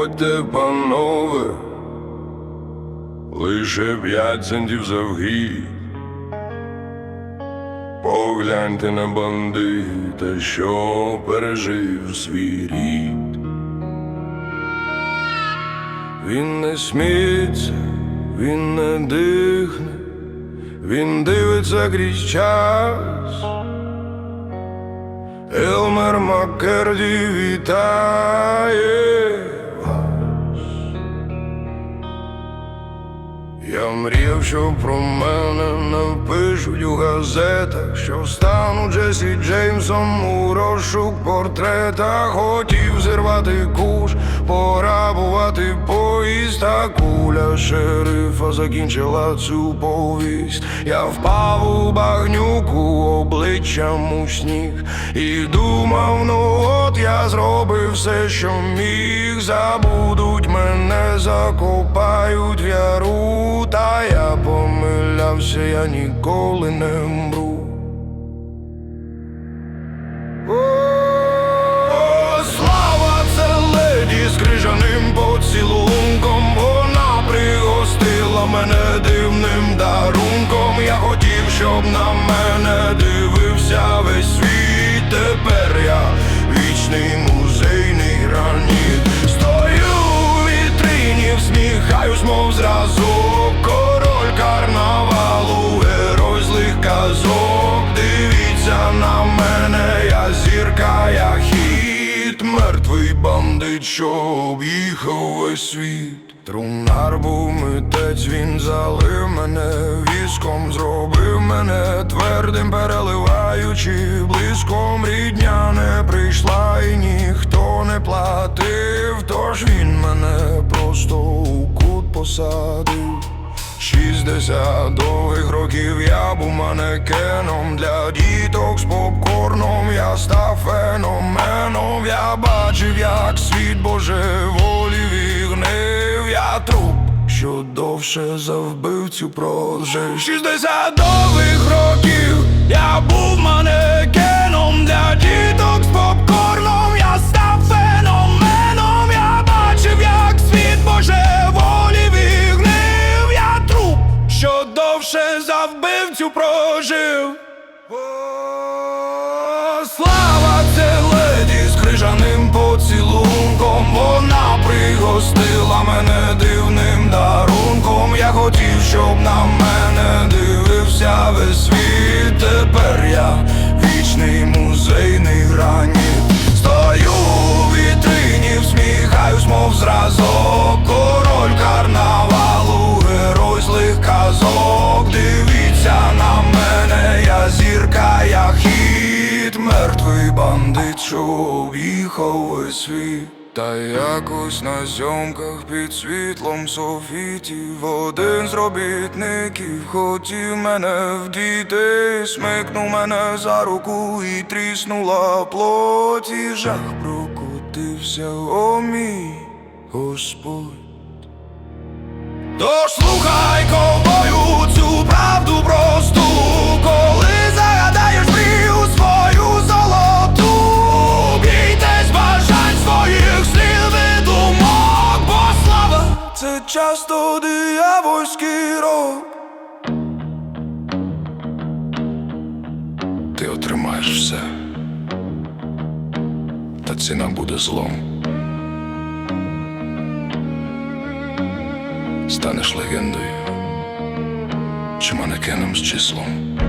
Підходьте, панове, лише п'ять центів за вхід. Погляньте на бандита, що пережив свій рід. Він не сміється, він не дихне, він дивиться крізь час. Елмер Маккерді вітає Я мріяв, що про мене напишуть у газетах, що стану Джесі Джеймсом у розшук портрета. Хотів зірвати куш, пограбувати поїзд, та куля шерифа закінчила цю повість. Я впав у багнюку обличчям у сніг і думав, ну от я зробив все, що міг. Забудуть мене, закопають в яру, та я помилявся, я ніколи не мру. О, слава це леді з крижаним поцілунком, вона пригостила мене дивним дарунком. Я хотів, щоб на мене дивився весь світ. Тепер я вічний музейний бандит, що об'їхав весь світ. Трунар був митець, він залив мене віском, зробив мене твердим, переливаючи близьком рідня не прийшла і ніхто не платив, тож він мене просто у кут посадив. Шістдесят довгих років я був манекеном. Для діток з попкорном, я став феноменом, я бачив, як світ божеволів і гнив, я труп, що довше за вбивцю прожив. Шістдесят довгих років я був манекеном. Для діток з попкорном, прожив. Слава це леді з крижаним поцілунком, вона пригостила мене дивним дарунком. Я хотів, щоб на мене дивився весь світ. Що об'їхав весь світ. Та якось на зйомках під світлом софітів Один з робітників хотів мене вдіти. Смикнув мене за руку і тріснула плоть. І жах прокотився, о мій Господь. Тож слухай, ковбою, часто диявольський рок. Ти отримаєш все, та ціна буде злом. Станеш легендою чи манекеном з числом.